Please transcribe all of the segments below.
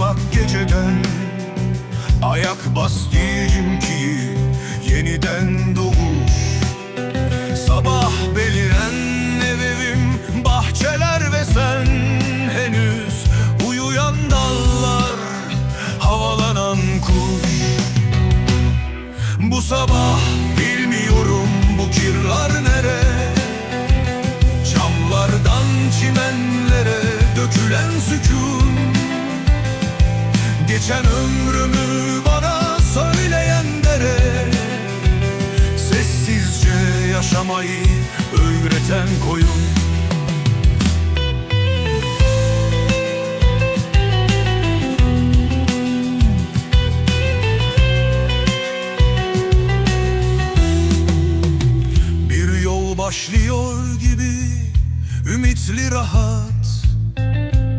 uyumak geceden. Ayak bas diyeyim ki yeniden doğuş Sabah beliren ev evim bahçeler ve sen. Henüz Uyuyan dallar havalanan kuş. Bu sabah bilmiyorum bu kirlar nere. Camlardan çimenlere dökülen sükun Geçen ömrümü bana söyleyen dere. Sessizce yaşamayı öğreten koyun. Başlıyor gibi ümitli rahat.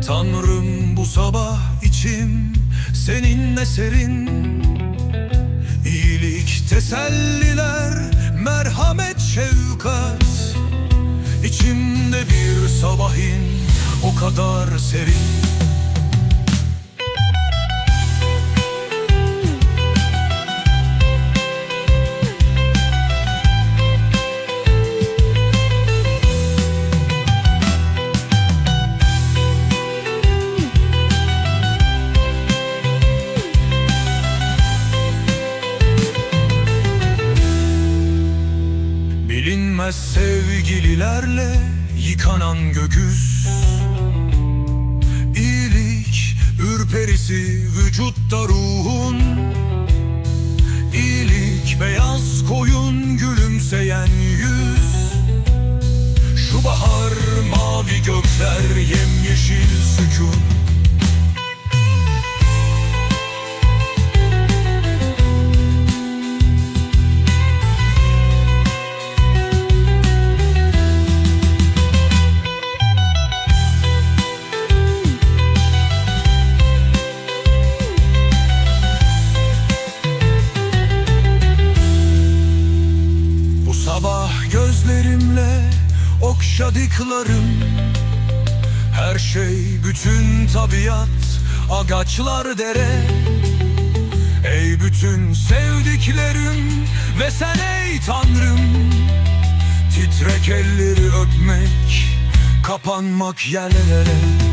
Tanrım bu sabah içim seninle serin. İyilik, teselliler, merhamet, şefkat. İçimde bir sabahın o kadar serin Bilinmez sevgililerle yıkanan gökyüz. İyilik ürperisi vücutta ruhun. İyilik beyaz koyun gülümseyen yüz. Şu bahar mavi gökler yemyeşil sükun okşadıklarım. Her şey bütün tabiat Agaçlar dere. Ey bütün sevdiklerim Ve sen ey tanrım. Titrek elleri öpmek Kapanmak yerlere